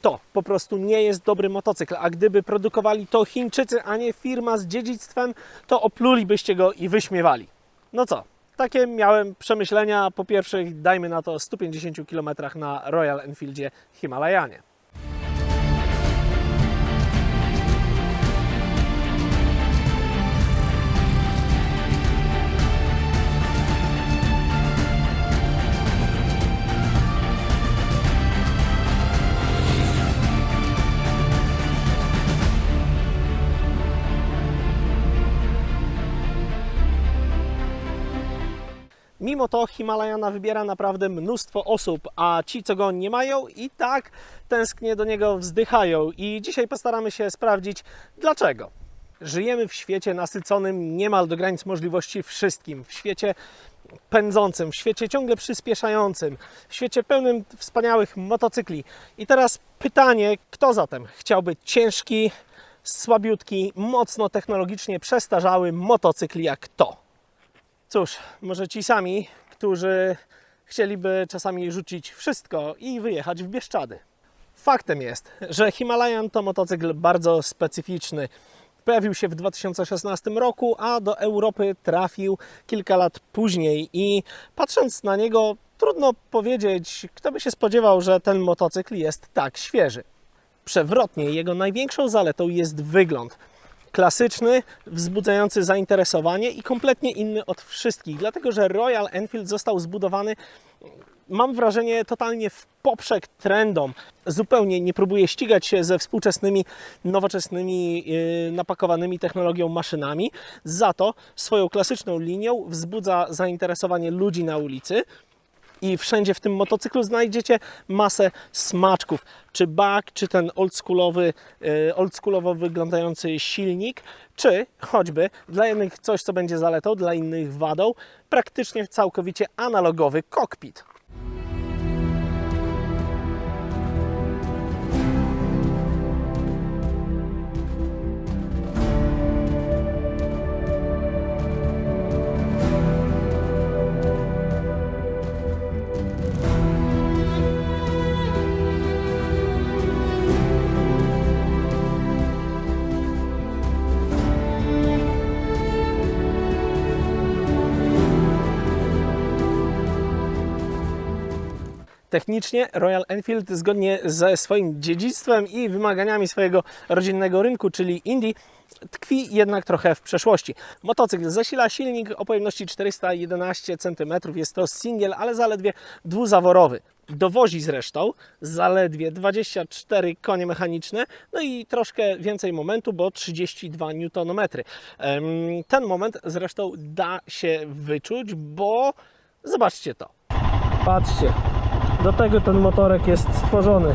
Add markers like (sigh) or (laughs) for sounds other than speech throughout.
to po prostu nie jest dobry motocykl. A gdyby produkowali to Chińczycy, a nie firma z dziedzictwem, to oplulibyście go i wyśmiewali. No co? Takie miałem przemyślenia po pierwszych, dajmy na to 150 km na Royal Enfieldzie Himalajanie. Mimo to Himalajana wybiera naprawdę mnóstwo osób, a ci, co go nie mają, i tak tęsknie do niego wzdychają. I dzisiaj postaramy się sprawdzić, dlaczego. Żyjemy w świecie nasyconym niemal do granic możliwości wszystkim, w świecie pędzącym, w świecie ciągle przyspieszającym, w świecie pełnym wspaniałych motocykli. I teraz pytanie, kto zatem chciałby ciężki, słabiutki, mocno technologicznie przestarzały motocykl jak to? Cóż, może ci sami, którzy chcieliby czasami rzucić wszystko i wyjechać w Bieszczady. Faktem jest, że Himalayan to motocykl bardzo specyficzny. Pojawił się w 2016 roku, a do Europy trafił kilka lat później i patrząc na niego, trudno powiedzieć, kto by się spodziewał, że ten motocykl jest tak świeży. Przewrotnie, jego największą zaletą jest wygląd klasyczny, wzbudzający zainteresowanie i kompletnie inny od wszystkich, dlatego że Royal Enfield został zbudowany, mam wrażenie, totalnie w poprzek trendom. Zupełnie nie próbuje ścigać się ze współczesnymi, nowoczesnymi, yy, napakowanymi technologią maszynami. Za to swoją klasyczną linią wzbudza zainteresowanie ludzi na ulicy. I wszędzie w tym motocyklu znajdziecie masę smaczków. Czy bak, czy ten oldschoolowy, e, oldschoolowo wyglądający silnik, czy choćby dla jednych coś, co będzie zaletą, dla innych wadą, praktycznie całkowicie analogowy kokpit. Technicznie Royal Enfield zgodnie ze swoim dziedzictwem i wymaganiami swojego rodzinnego rynku, czyli Indii, tkwi jednak trochę w przeszłości. Motocykl zasila silnik o pojemności 411 cm, jest to singiel, ale zaledwie dwuzaworowy. Dowozi zresztą zaledwie 24 konie mechaniczne, no i troszkę więcej momentu, bo 32 Nm. Ten moment zresztą da się wyczuć, bo zobaczcie to. Patrzcie, do tego ten motorek jest stworzony.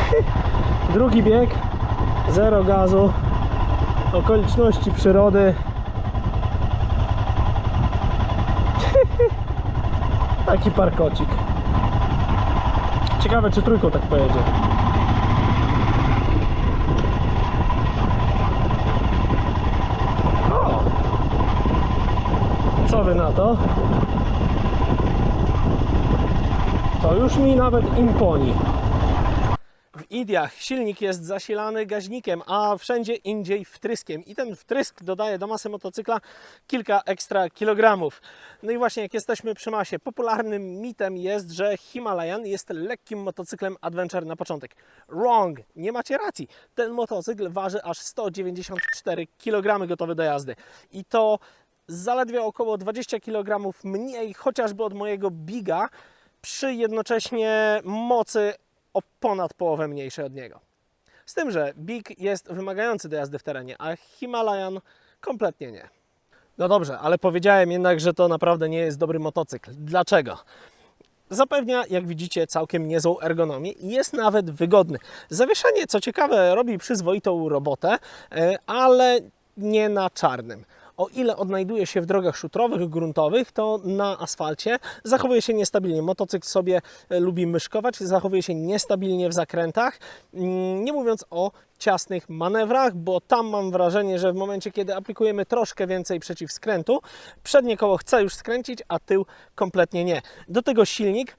(laughs) Drugi bieg, zero gazu, okoliczności przyrody. (laughs) Taki parkocik. Ciekawe, czy trójką tak pojedzie. Co wy na to? To już mi nawet imponi. W Indiach silnik jest zasilany gaźnikiem, a wszędzie indziej wtryskiem. I ten wtrysk dodaje do masy motocykla kilka ekstra kilogramów. No i właśnie jak jesteśmy przy masie, popularnym mitem jest, że Himalayan jest lekkim motocyklem adventure na początek. Wrong! Nie macie racji. Ten motocykl waży aż 194 kg gotowy do jazdy. I to zaledwie około 20 kg mniej chociażby od mojego Biga, przy jednocześnie mocy o ponad połowę mniejszej od niego. Z tym, że Big jest wymagający do jazdy w terenie, a Himalayan kompletnie nie. No dobrze, ale powiedziałem jednak, że to naprawdę nie jest dobry motocykl. Dlaczego? Zapewnia, jak widzicie, całkiem niezłą ergonomię i jest nawet wygodny. Zawieszenie, co ciekawe, robi przyzwoitą robotę, e, ale nie na czarnym. O ile odnajduje się w drogach szutrowych, gruntowych, to na asfalcie zachowuje się niestabilnie. Motocykl sobie e, lubi myszkować, zachowuje się niestabilnie w zakrętach. Mm, Nie mówiąc o ciasnych manewrach, bo tam mam wrażenie, że w momencie, kiedy aplikujemy troszkę więcej przeciwskrętu, przednie koło chce już skręcić, a tył kompletnie nie. Do tego silnik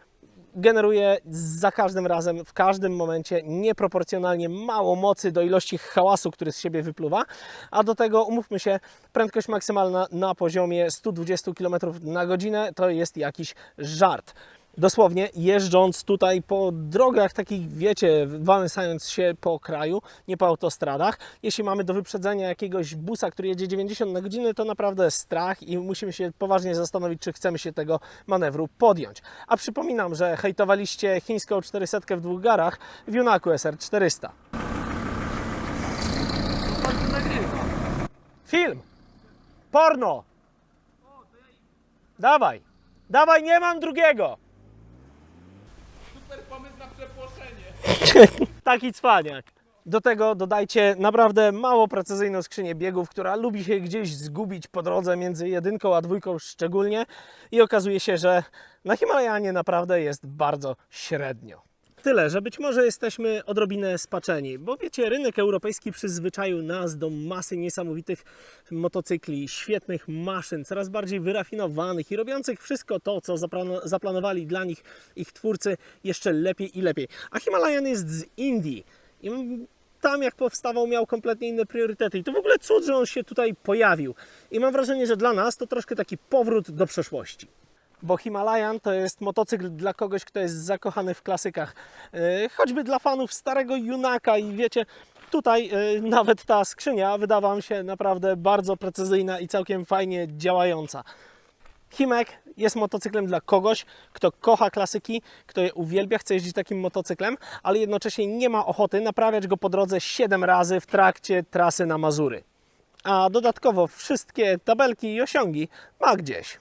generuje za każdym razem, w każdym momencie nieproporcjonalnie mało mocy do ilości hałasu, który z siebie wypluwa, a do tego umówmy się, prędkość maksymalna na poziomie 120 km na godzinę to jest jakiś żart. Dosłownie jeżdżąc tutaj po drogach takich, wiecie, wałęsając się po kraju, nie po autostradach, jeśli mamy do wyprzedzenia jakiegoś busa, który jedzie 90 na godzinę, to naprawdę strach i musimy się poważnie zastanowić, czy chcemy się tego manewru podjąć. A przypominam, że hejtowaliście chińską 400 w dwóch garach w Junaku SR400. Film! Porno! Dawaj! Dawaj, nie mam drugiego! Super pomysł na przepłoszenie. (laughs) Taki cwaniak. Do tego dodajcie naprawdę mało precyzyjną skrzynię biegów, która lubi się gdzieś zgubić po drodze między jedynką a dwójką szczególnie i okazuje się, że na Himalajanie naprawdę jest bardzo średnio. Tyle, że być może jesteśmy odrobinę spaczeni, bo wiecie, rynek europejski przyzwyczaił nas do masy niesamowitych motocykli, świetnych maszyn, coraz bardziej wyrafinowanych i robiących wszystko to, co zaplano- zaplanowali dla nich ich twórcy jeszcze lepiej i lepiej. A Himalayan jest z Indii i tam jak powstawał miał kompletnie inne priorytety i to w ogóle cud, że on się tutaj pojawił. I mam wrażenie, że dla nas to troszkę taki powrót do przeszłości bo Himalayan to jest motocykl dla kogoś, kto jest zakochany w klasykach. Yy, Choćby dla fanów starego Junaka i wiecie, tutaj yy, nawet ta skrzynia wydawała się naprawdę bardzo precyzyjna i całkiem fajnie działająca. Himek jest motocyklem dla kogoś, kto kocha klasyki, kto je uwielbia, chce jeździć takim motocyklem, ale jednocześnie nie ma ochoty naprawiać go po drodze 7 razy w trakcie trasy na Mazury. A dodatkowo wszystkie tabelki i osiągi ma gdzieś.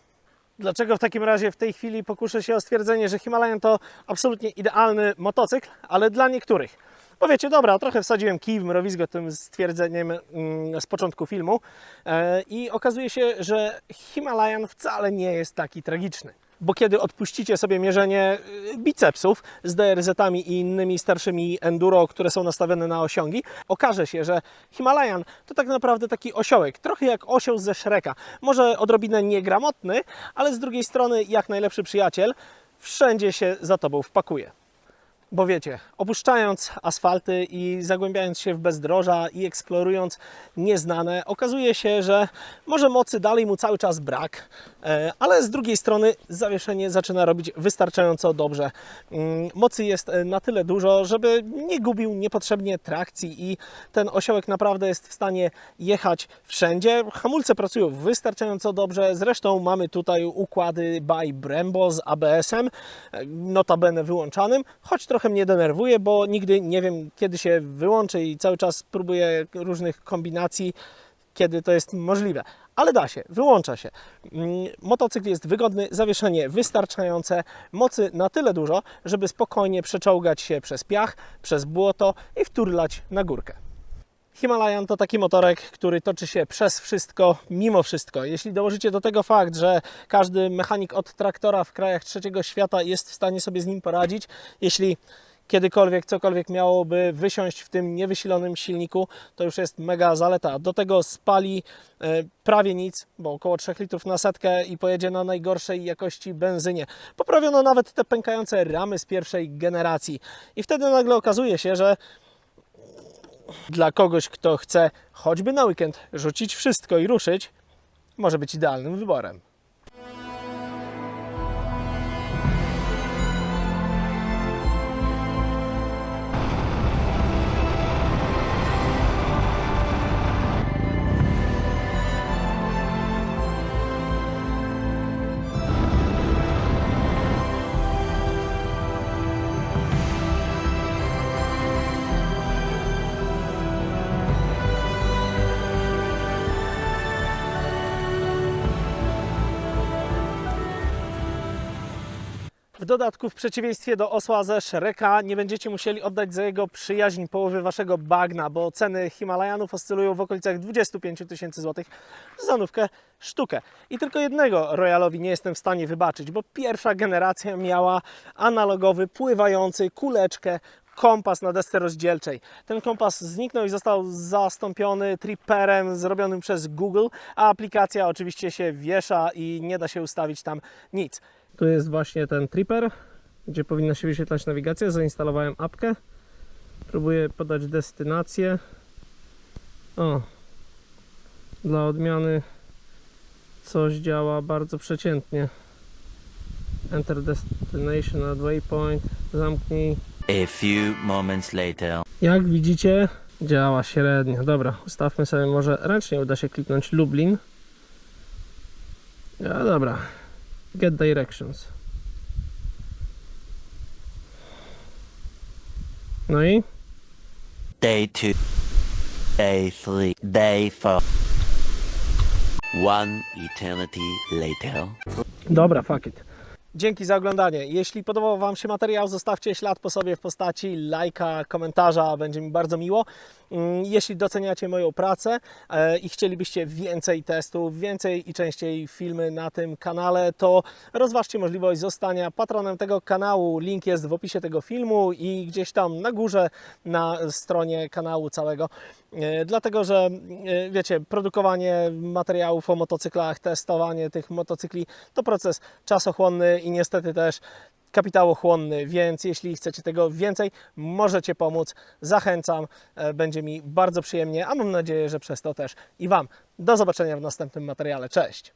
Dlaczego w takim razie w tej chwili pokuszę się o stwierdzenie, że Himalayan to absolutnie idealny motocykl, ale dla niektórych? Bo wiecie, dobra, trochę wsadziłem kij w mrowizgo tym stwierdzeniem mm, z początku filmu e, i okazuje się, że Himalayan wcale nie jest taki tragiczny. Bo kiedy odpuścicie sobie mierzenie y, bicepsów z DRZ-ami i innymi starszymi enduro, które są nastawione na osiągi, okaże się, że Himalayan to tak naprawdę taki osiołek, trochę jak osioł ze Shreka. Może odrobinę niegramotny, ale z drugiej strony jak najlepszy przyjaciel, wszędzie się za tobą wpakuje. Bo wiecie, opuszczając asfalty i zagłębiając się w bezdroża i eksplorując nieznane, okazuje się, że może mocy dalej mu cały czas brak, ale z drugiej strony zawieszenie zaczyna robić wystarczająco dobrze. Mm, Mocy jest e, na tyle dużo, żeby nie gubił niepotrzebnie trakcji i ten osiołek naprawdę jest w stanie jechać wszędzie. Hamulce pracują wystarczająco dobrze, zresztą mamy tutaj układy by Brembo z ABS-em, e, notabene wyłączanym, choć trochę mnie denerwuje, bo nigdy nie wiem kiedy się wyłączy i cały czas próbuję różnych kombinacji, kiedy to jest możliwe. Ale da się, wyłącza się. Mm, Motocykl jest wygodny, zawieszenie wystarczające, mocy na tyle dużo, żeby spokojnie przeczołgać się przez piach, przez błoto i wturlać na górkę. Himalayan to taki motorek, który toczy się przez wszystko, mimo wszystko. Jeśli dołożycie do tego fakt, że każdy mechanik od traktora w krajach trzeciego świata jest w stanie sobie z nim poradzić, jeśli kiedykolwiek cokolwiek miałoby wysiąść w tym niewysilonym silniku, to już jest mega zaleta. Do tego spali e, prawie nic, bo około 3 litrów na setkę i pojedzie na najgorszej jakości benzynie. Poprawiono nawet te pękające ramy z pierwszej generacji. I wtedy nagle okazuje się, że dla kogoś, kto chce choćby na weekend rzucić wszystko i ruszyć, może być idealnym wyborem. Dodatku, w przeciwieństwie do osła ze Shreka, nie będziecie musieli oddać za jego przyjaźń połowy waszego bagna, bo ceny Himalajanów oscylują w okolicach 25 tysięcy złotych za nówkę sztukę. I tylko jednego Royalowi nie jestem w stanie wybaczyć, bo pierwsza generacja miała analogowy, pływający kuleczkę kompas na desce rozdzielczej. Ten kompas zniknął i został zastąpiony triperem zrobionym przez Google, a aplikacja oczywiście się wiesza i nie da się ustawić tam nic. Tu jest właśnie ten tripper. gdzie powinna się wyświetlać nawigacja. Zainstalowałem apkę. Próbuję podać destynację. O, dla odmiany coś działa bardzo przeciętnie. Enter destination at waypoint. Zamknij. A few moments later. Jak widzicie, działa średnio. Dobra, ustawmy sobie może ręcznie, uda się kliknąć Lublin. A dobra, get directions. No i Day two. Day three. Day four. One eternity later. Dobra, fuck it. Dzięki za oglądanie. Jeśli podobał Wam się materiał, zostawcie ślad po sobie w postaci lajka, komentarza, będzie mi bardzo miło. Mm, Jeśli doceniacie moją pracę e, i chcielibyście więcej testów, więcej i częściej filmy na tym kanale, to rozważcie możliwość zostania patronem tego kanału. Link jest w opisie tego filmu i gdzieś tam na górze na stronie kanału całego. E, Dlatego, że e, wiecie, produkowanie materiałów o motocyklach, testowanie tych motocykli to proces czasochłonny i niestety też kapitałochłonny, więc jeśli chcecie tego więcej, możecie pomóc. Zachęcam, e, będzie mi bardzo przyjemnie, a mam nadzieję, że przez to też i Wam. Do zobaczenia w następnym materiale. Cześć!